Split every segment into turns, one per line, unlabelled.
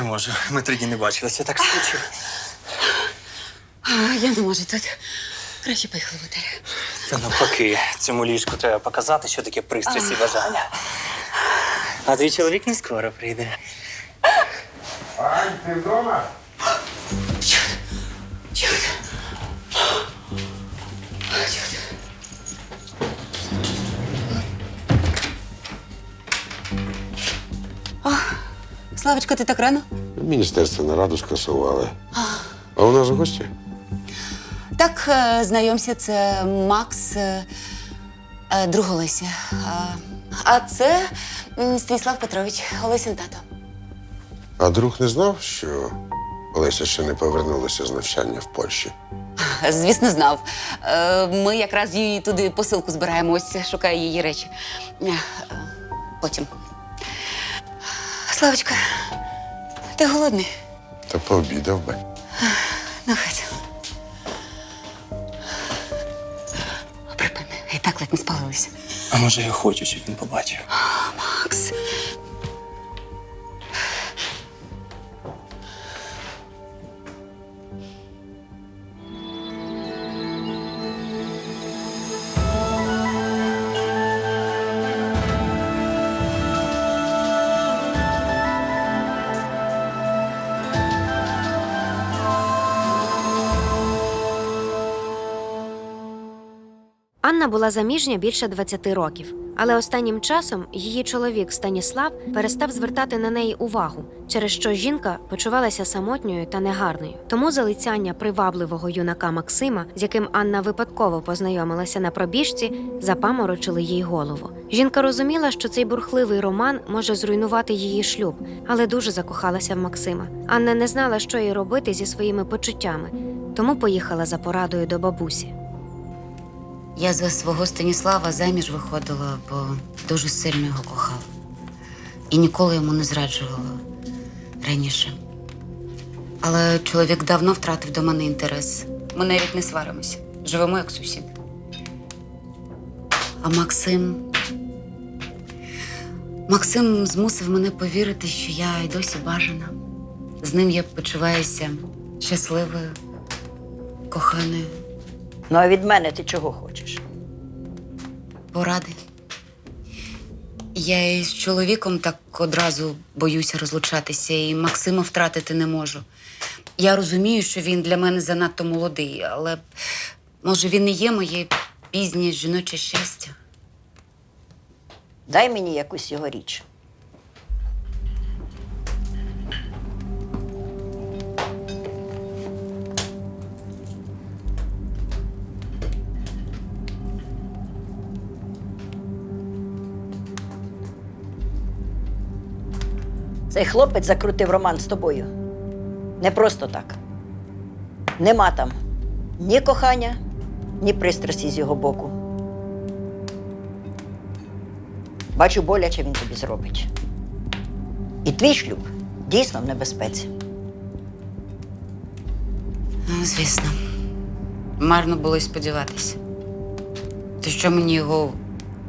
Не можу. Ми три дні не бачилися, так скучив.
А, я не можу тут. Краще поїхали в готель.
Та навпаки, цьому ліжку треба показати, що таке пристрасть і бажання. А твій чоловік не скоро прийде.
Ань, ти вдома?
Славочка, ти так рано?
Міністерство нараду скасували. А у нас гості?
Так, е, знайомся, це Макс, е, е, друг Олеся. А, а це м, Станіслав Петрович, Олесін тато.
А друг не знав, що Олеся ще не повернулася з навчання в Польщі.
Звісно, знав. Е, Ми якраз їй туди посилку збираємо, ось шукаю її речі. Е, е, Потім. Славочка, ти голодний?
Та пообідав би.
Ну, хай. Припини, і так ледь не спалилися.
А може, я хочу, щоб він побачив.
Анна була заміжня більше 20 років, але останнім часом її чоловік Станіслав перестав звертати на неї увагу, через що жінка почувалася самотньою та негарною. Тому залицяння привабливого юнака Максима, з яким Анна випадково познайомилася на пробіжці, запаморочили їй голову. Жінка розуміла, що цей бурхливий роман може зруйнувати її шлюб, але дуже закохалася в Максима. Анна не знала, що їй робити зі своїми почуттями, тому поїхала за порадою до бабусі.
Я за свого Станіслава заміж виходила, бо дуже сильно його кохала. І ніколи йому не зраджувала раніше. Але чоловік давно втратив до мене інтерес. Ми навіть не сваримося. Живемо як сусіди. А Максим. Максим змусив мене повірити, що я й досі бажана. З ним я почуваюся щасливою, коханою.
Ну а від мене ти чого хочеш?
Поради. Я із чоловіком так одразу боюся розлучатися, і Максима втратити не можу. Я розумію, що він для мене занадто молодий, але може він і є моє пізнє жіноче щастя.
Дай мені якусь його річ. Цей хлопець закрутив роман з тобою. Не просто так. Нема там ні кохання, ні пристрасті з його боку. Бачу, боляче він тобі зробить. І твій шлюб дійсно в небезпеці.
Ну, звісно, марно було й сподіватися. То що мені його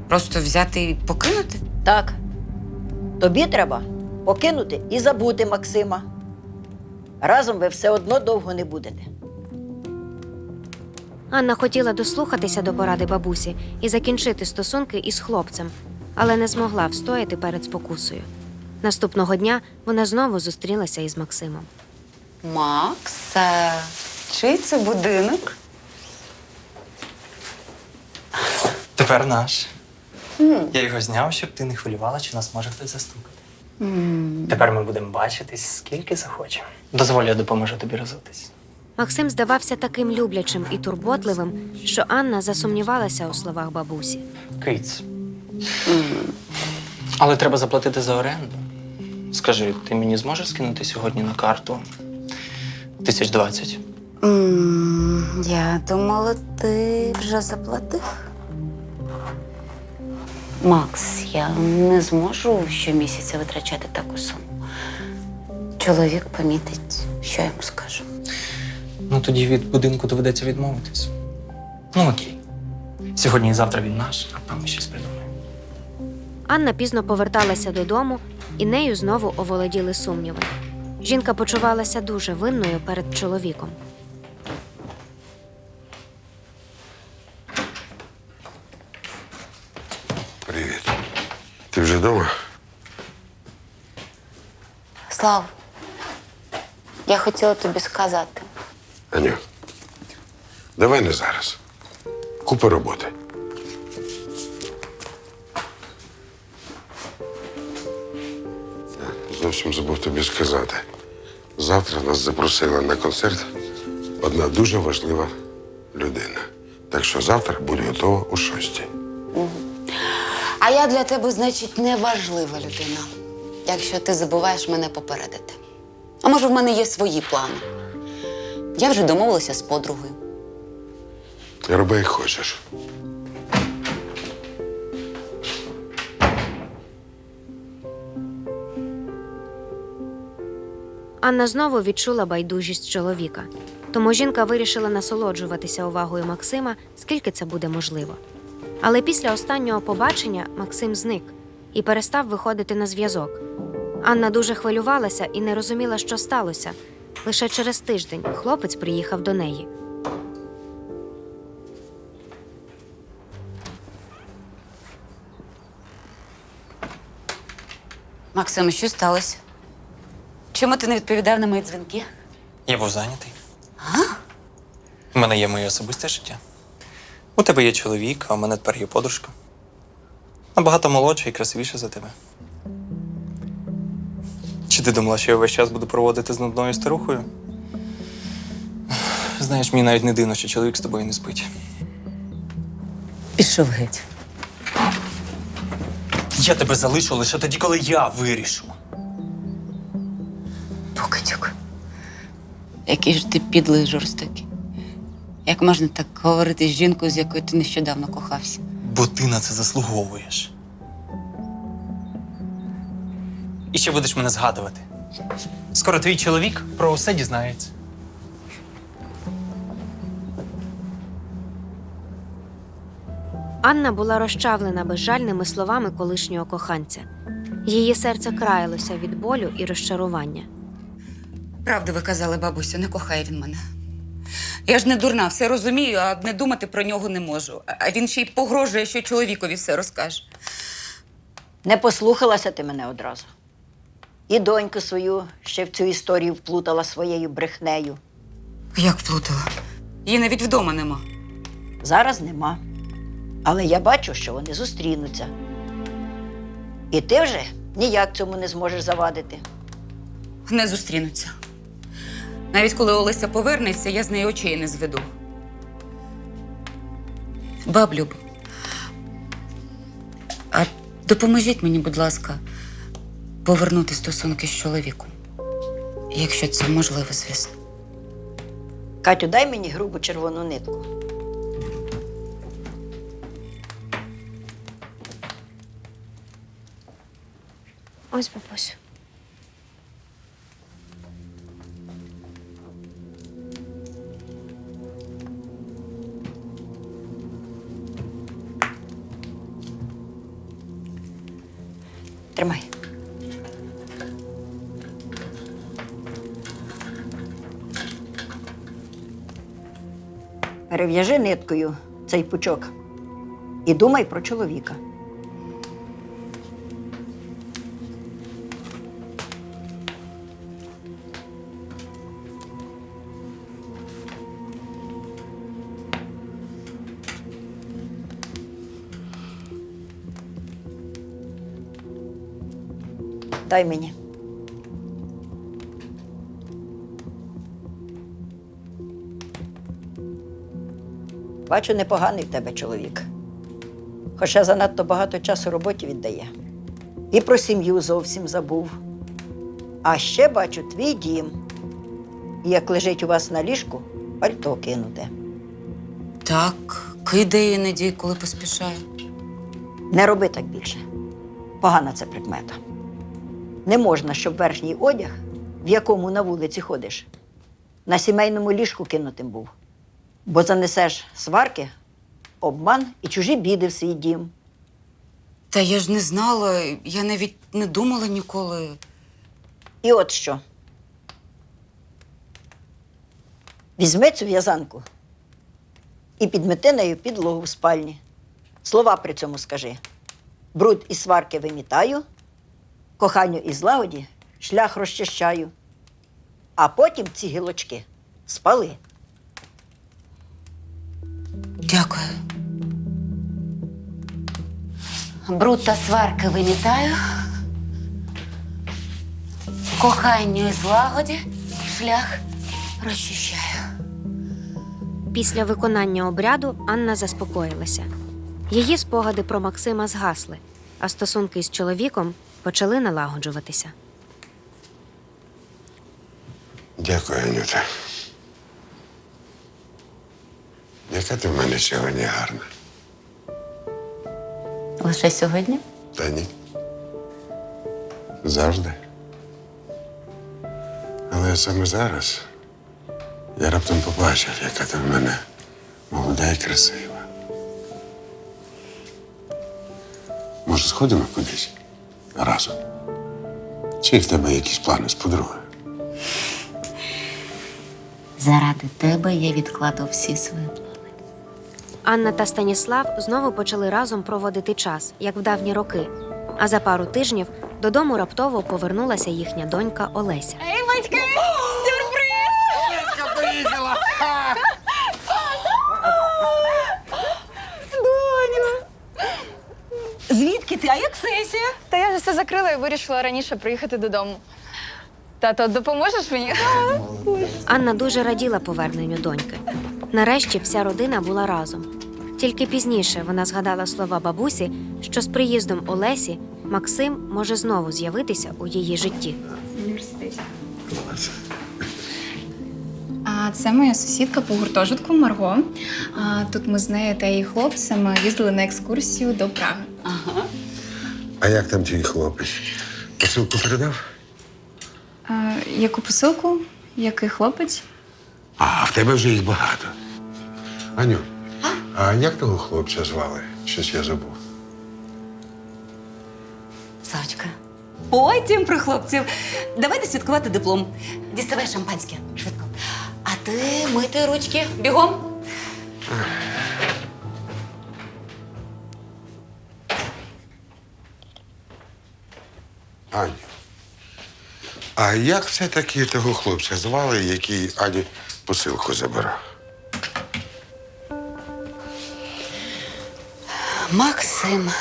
просто взяти і покинути?
Так. Тобі треба покинути і забути Максима. Разом ви все одно довго не будете.
Анна хотіла дослухатися до поради бабусі і закінчити стосунки із хлопцем, але не змогла встояти перед спокусою. Наступного дня вона знову зустрілася із Максимом.
Макс, а чий це будинок?
Тепер наш. Я його зняв, щоб ти не хвилювала, чи нас може хтось застукати. Тепер ми будемо бачитись, скільки захочемо. Дозволь, я допоможу тобі розутись.
Максим здавався таким люблячим і турботливим, що Анна засумнівалася у словах бабусі.
Киць. Але треба заплатити за оренду. Скажи, ти мені зможеш скинути сьогодні на карту тисяч двадцять?
М, Я думала, ти вже заплатив. Макс, я не зможу щомісяця витрачати таку суму. Чоловік помітить, що я йому скажу.
Ну тоді від будинку доведеться відмовитись. Ну окей. Сьогодні і завтра він наш, а там ми щось придумаємо.
Анна пізно поверталася додому, і нею знову оволоділи сумніви. Жінка почувалася дуже винною перед чоловіком.
Привіт. Ти вже вдома?
Слав, я хотіла тобі сказати.
Аню, давай не зараз. Купа роботи. Зовсім забув тобі сказати. Завтра нас запросила на концерт одна дуже важлива людина. Так що завтра будь готова у шостій.
А я для тебе, значить, неважлива людина, якщо ти забуваєш мене попередити. А може, в мене є свої плани. Я вже домовилася з подругою.
Роби як хочеш.
Анна знову відчула байдужість чоловіка. Тому жінка вирішила насолоджуватися увагою Максима, скільки це буде можливо. Але після останнього побачення Максим зник і перестав виходити на зв'язок. Анна дуже хвилювалася і не розуміла, що сталося. Лише через тиждень хлопець приїхав до неї.
Максим, що сталося? Чому ти не відповідав на мої дзвінки?
Я був зайнятий. У мене є моє особисте життя. У тебе є чоловік, а у мене тепер є подружка. Набагато молодша і красивіша за тебе. Чи ти думала, що я весь час буду проводити з нудною старухою? Знаєш, мені навіть не дивно, що чоловік з тобою не спить.
Пішов геть.
Я тебе залишу лише тоді, коли я вирішу.
Покатюк. Який ж ти підлий жорстокий. Як можна так говорити з жінкою, з якою ти нещодавно кохався?
Бо ти на це заслуговуєш. І ще будеш мене згадувати. Скоро твій чоловік про усе дізнається.
Анна була розчавлена безжальними словами колишнього коханця. Її серце краялося від болю і розчарування.
Правду ви казали, бабусю, не кохає він мене. Я ж не дурна, все розумію, а не думати про нього не можу. А він ще й погрожує, що чоловікові все розкаже.
Не послухалася ти мене одразу. І доньку свою ще в цю історію вплутала своєю брехнею.
Як вплутала? Її навіть вдома нема.
Зараз нема. Але я бачу, що вони зустрінуться. І ти вже ніяк цьому не зможеш завадити.
Не зустрінуться. Навіть коли Олеся повернеться, я з неї очей не зведу. Баб Люб, а допоможіть мені, будь ласка, повернути стосунки з чоловіком. Якщо це можливо, звісно.
Катю, дай мені грубу червону нитку.
Ось бабусю.
Тримай. Перев'яжи ниткою цей пучок і думай про чоловіка. Дай мені. Бачу, непоганий в тебе чоловік. Хоча занадто багато часу роботі віддає. І про сім'ю зовсім забув. А ще бачу твій дім. І як лежить у вас на ліжку, пальто кинуте.
Так, кидає іноді, коли поспішає.
Не роби так більше. Погана це прикмета. Не можна, щоб верхній одяг, в якому на вулиці ходиш, на сімейному ліжку кинутим був. Бо занесеш сварки, обман і чужі біди в свій дім.
Та я ж не знала, я навіть не думала ніколи.
І от що. Візьми цю в'язанку і підмети нею підлогу в спальні. Слова при цьому скажи: бруд і сварки вимітаю, коханню і злагоді шлях розчищаю, а потім ці гілочки спали.
Дякую. Бруд та сварки вимітаю. Коханню і злагоді шлях розчищаю.
Після виконання обряду Анна заспокоїлася. Її спогади про Максима згасли, а стосунки з чоловіком почали налагоджуватися.
Дякую, Анюта. Яка ти в мене сьогодні гарна?
Лише сьогодні?
Та ні. Завжди. Але саме зараз я раптом побачив, яка ти в мене молода і красива. Може, сходимо кудись разом? Чи в тебе якісь плани з подругою?
Заради тебе я відкладу всі свої плани.
Анна та Станіслав знову почали разом проводити час, як в давні роки. А за пару тижнів додому раптово повернулася їхня донька Олеся.
Звідки ти? А як сесія?
Та я вже все закрила і вирішила раніше приїхати додому. Тато, допоможеш мені?
Анна дуже раділа поверненню доньки. Нарешті вся родина була разом. Тільки пізніше вона згадала слова бабусі, що з приїздом Олесі Максим може знову з'явитися у її житті.
А це моя сусідка по гуртожитку Марго. А, тут ми з нею та її хлопцем їздили на екскурсію до Праги.
А як там твій хлопець? Посилку передав?
А, яку посилку? Який хлопець?
А, в тебе вже їх багато. Аню, а як того хлопця звали? Щось я забув.
Савочка. Потім про хлопців. Давайте святкувати диплом. Діставай шампанське. Швидко. А ти мити ручки. Бігом.
Аню. А як все-таки того хлопця звали, який Ані посилку забирав?
Максим,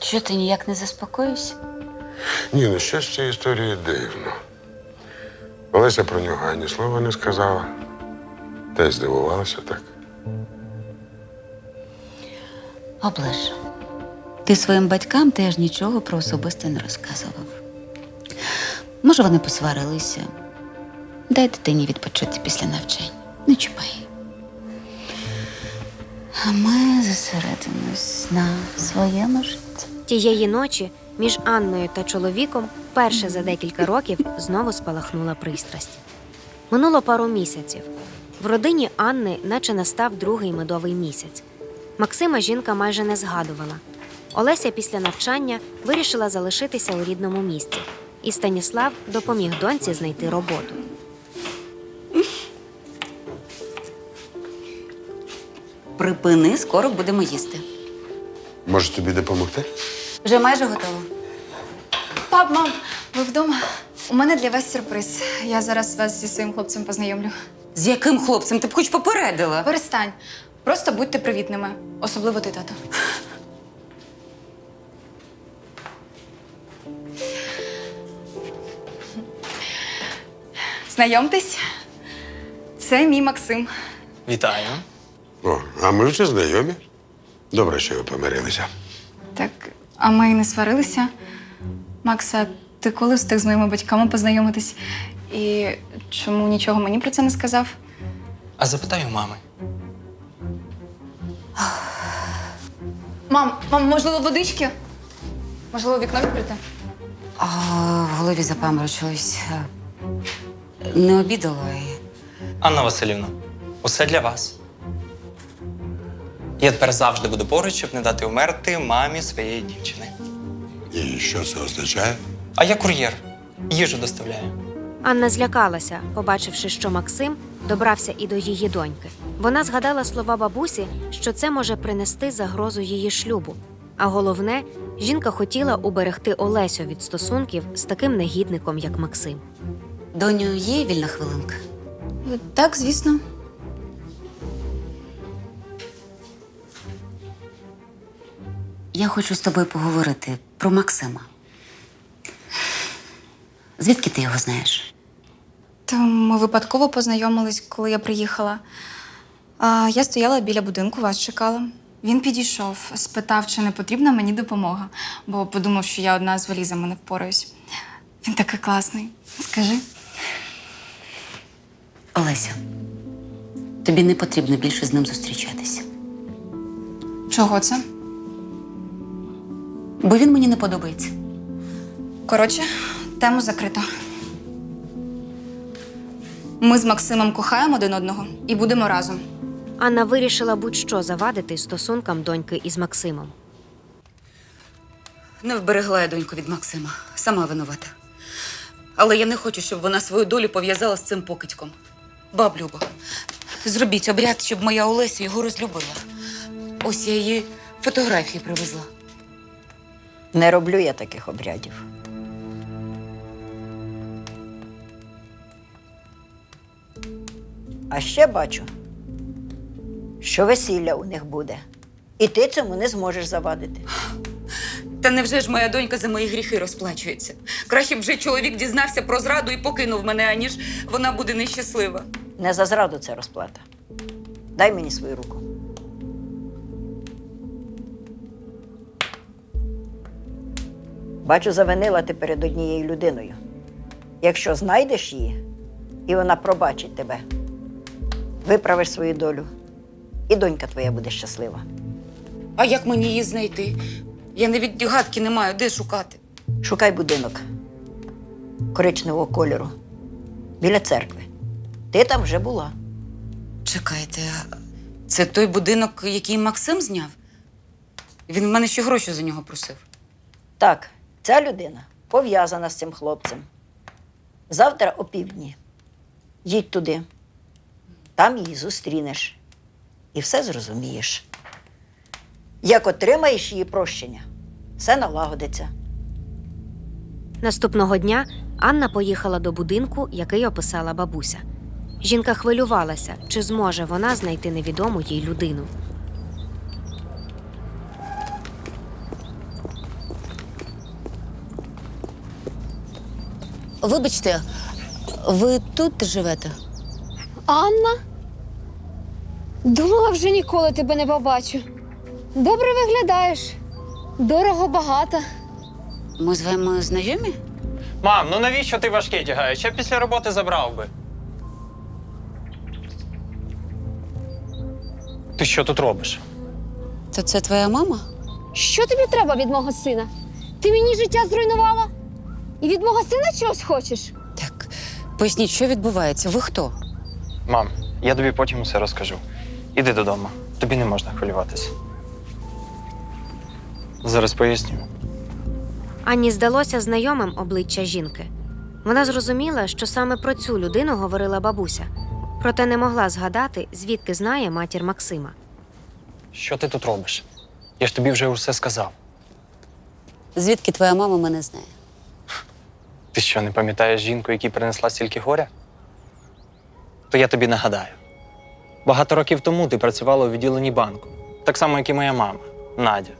що ти ніяк не заспокоїшся?
Ні, ну щось в цій історії дивно. Олеся про нього ані слова не сказала. Та й здивувалася так.
Оближ. Ти своїм батькам теж нічого про особисте не розказував. Може, вони посварилися. Дай дитині відпочити після навчання. Не чіпай. А ми зосередимось на своєму житті.
Тієї ночі між Анною та чоловіком перше за декілька років знову спалахнула пристрасть. Минуло пару місяців. В родині Анни наче настав другий медовий місяць. Максима жінка майже не згадувала. Олеся після навчання вирішила залишитися у рідному місті, і Станіслав допоміг доньці знайти роботу.
Припини, скоро будемо їсти.
Може тобі допомогти?
Вже майже готово.
Пап, мам, ви вдома? У мене для вас сюрприз. Я зараз вас зі своїм хлопцем познайомлю.
З яким хлопцем? Ти б хоч попередила.
Перестань. Просто будьте привітними, особливо ти, тато. Знайомтесь, це мій Максим.
Вітаю.
О, а ми вже знайомі. Добре, що ви помирилися.
Так, а ми й не сварилися. Макса, ти коли встиг з моїми батьками познайомитись? І чому нічого мені про це не сказав?
А запитаю мами.
Мам, мам, можливо, водички? Можливо, вікно відкрите?
А, в голові запаморочилось. Не обідала і
Анна Васильівна, усе для вас. Я тепер завжди буду поруч, щоб не дати вмерти мамі своєї дівчини.
І що це означає?
А я кур'єр. Їжу доставляю.
Анна злякалася, побачивши, що Максим добрався і до її доньки. Вона згадала слова бабусі, що це може принести загрозу її шлюбу. А головне, жінка хотіла уберегти Олесю від стосунків з таким негідником, як Максим.
Доню, є вільна хвилинка?
Так, звісно.
Я хочу з тобою поговорити про Максима. Звідки ти його знаєш?
То ми випадково познайомились, коли я приїхала. А, я стояла біля будинку, вас чекала. Він підійшов, спитав, чи не потрібна мені допомога, бо подумав, що я одна з валізами не впораюсь. Він такий класний. Скажи.
Олеся, тобі не потрібно більше з ним зустрічатися,
Чого це?
бо він мені не подобається.
Коротше, тему закрито. Ми з Максимом кохаємо один одного і будемо разом.
Анна вирішила будь-що завадити стосункам доньки із Максимом.
Не вберегла я доньку від Максима. Сама винувата. Але я не хочу, щоб вона свою долю пов'язала з цим покидьком. Баб Любо, зробіть обряд, щоб моя Олеся його розлюбила. Ось я її фотографії привезла.
Не роблю я таких обрядів. А ще бачу, що весілля у них буде. І ти цьому не зможеш завадити.
Та невже ж моя донька за мої гріхи розплачується? Краще б вже чоловік дізнався про зраду і покинув мене, аніж вона буде нещаслива.
Не за зраду це розплата. Дай мені свою руку. Бачу, завинила ти перед однією людиною. Якщо знайдеш її, і вона пробачить тебе, виправиш свою долю, і донька твоя буде щаслива.
А як мені її знайти? Я навіть гадки не маю, де шукати.
Шукай будинок коричневого кольору біля церкви. Ти там вже була.
Чекайте, а це той будинок, який Максим зняв? Він в мене ще гроші за нього просив.
Так, ця людина пов'язана з цим хлопцем. Завтра о півдні. Їдь туди. Там її зустрінеш. І все зрозумієш. Як отримаєш її прощення, все налагодиться.
Наступного дня Анна поїхала до будинку, який описала бабуся. Жінка хвилювалася, чи зможе вона знайти невідому їй людину.
Вибачте, ви тут живете?
Анна? Думала, вже ніколи тебе не побачу. Добре виглядаєш. Дорого багато.
Ми з вами знайомі?
Мам, ну навіщо ти важке тягаєш? Я після роботи забрав би. Що тут робиш?
То це твоя мама?
Що тобі треба від мого сина? Ти мені життя зруйнувала? І від мого сина чогось хочеш?
Так, поясніть, що відбувається? Ви хто?
Мам, я тобі потім усе розкажу. Іди додому. Тобі не можна хвилюватися. Зараз поясню.
Анні здалося знайомим обличчя жінки. Вона зрозуміла, що саме про цю людину говорила бабуся, проте не могла згадати, звідки знає матір Максима.
Що ти тут робиш? Я ж тобі вже усе сказав.
Звідки твоя мама мене знає?
Ти що, не пам'ятаєш жінку, якій принесла стільки горя? То я тобі нагадаю. Багато років тому ти працювала у відділенні банку, так само, як і моя мама, Надя.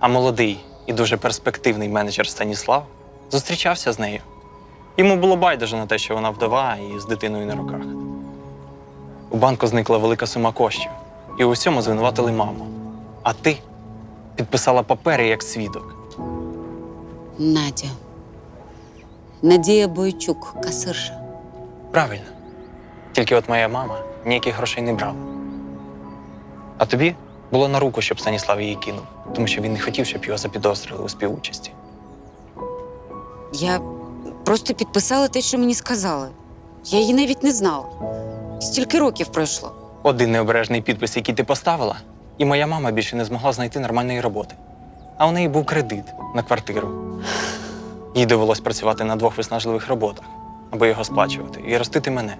А молодий і дуже перспективний менеджер Станіслав зустрічався з нею. Йому було байдуже на те, що вона вдова і з дитиною на руках. У банку зникла велика сума коштів, і у всьому звинуватили маму. А ти підписала папери як свідок.
Надя. Надія Бойчук, касирша.
Правильно. Тільки от моя мама ніяких грошей не брала. А тобі було на руку, щоб Станіслав її кинув, тому що він не хотів, щоб його запідозрили у співучасті.
Я просто підписала те, що мені сказали. Я її навіть не знала. Стільки років пройшло.
Один необережний підпис, який ти поставила, і моя мама більше не змогла знайти нормальної роботи. А у неї був кредит на квартиру. Їй довелось працювати на двох виснажливих роботах. аби його сплачувати, і ростити мене.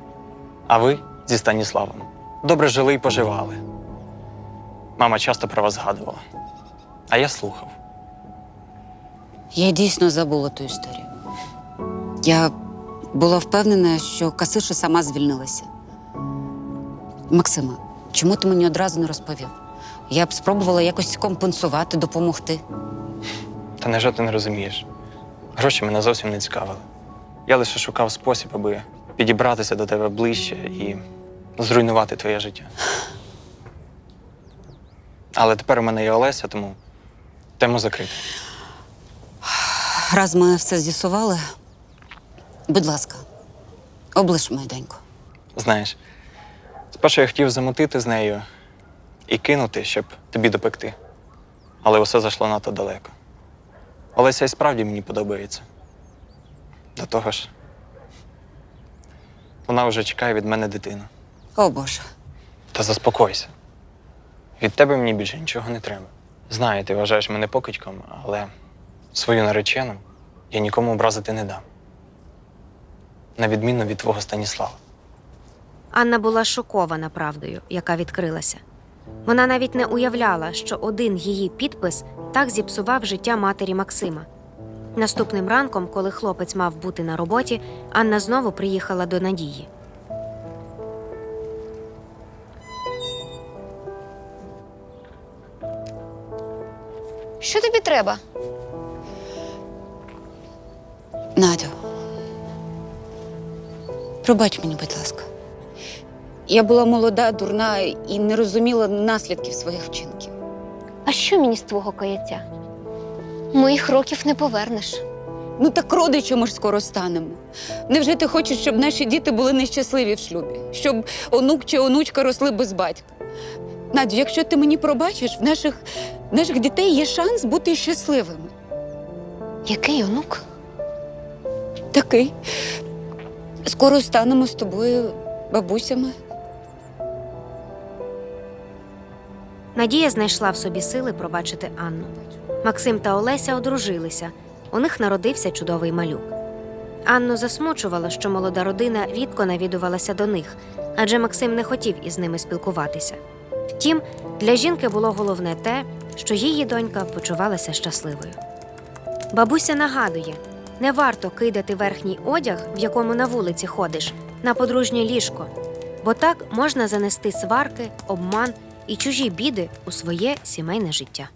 А ви зі Станіславом добре жили і поживали. Мама часто про вас згадувала. А я слухав.
Я дійсно забула ту історію. Я була впевнена, що касиша сама звільнилася. Максима, чому ти мені одразу не розповів? Я б спробувала якось компенсувати, допомогти.
Та невже ти не розумієш? Гроші мене зовсім не цікавили. Я лише шукав спосіб, аби підібратися до тебе ближче і зруйнувати твоє життя. Але тепер у мене є Олеся, тому тему закрита.
Раз ми все з'ясували, будь ласка, облиш мою доньку.
Знаєш, спершу я хотів замутити з нею і кинути, щоб тобі допекти. Але усе зайшло надто далеко. Олеся і справді мені подобається. До того ж, вона вже чекає від мене дитину.
О Боже.
Та заспокойся. Від тебе мені більше нічого не треба. Знаю, ти вважаєш мене покидьком, але свою наречену я нікому образити не дам. На відміну від твого Станіслава.
Анна була шокована правдою, яка відкрилася. Вона навіть не уявляла, що один її підпис так зіпсував життя матері Максима. Наступним ранком, коли хлопець мав бути на роботі, Анна знову приїхала до Надії.
Що тобі треба?
Надю. Пробач мені, будь ласка. Я була молода, дурна і не розуміла наслідків своїх вчинків.
А що мені з твого каяття? Моїх років не повернеш.
Ну так родичами ж скоро станемо. Невже ти хочеш, щоб наші діти були нещасливі в шлюбі? Щоб онук чи онучка росли без батька? Надю, якщо ти мені пробачиш, в наших, в наших дітей є шанс бути щасливими.
Який онук?
Такий. Скоро станемо з тобою бабусями.
Надія знайшла в собі сили пробачити Анну. Максим та Олеся одружилися. У них народився чудовий малюк. Анну засмучувало, що молода родина рідко навідувалася до них, адже Максим не хотів із ними спілкуватися. Втім, для жінки було головне те, що її донька почувалася щасливою. Бабуся нагадує: не варто кидати верхній одяг, в якому на вулиці ходиш, на подружнє ліжко, бо так можна занести сварки, обман і чужі біди у своє сімейне життя.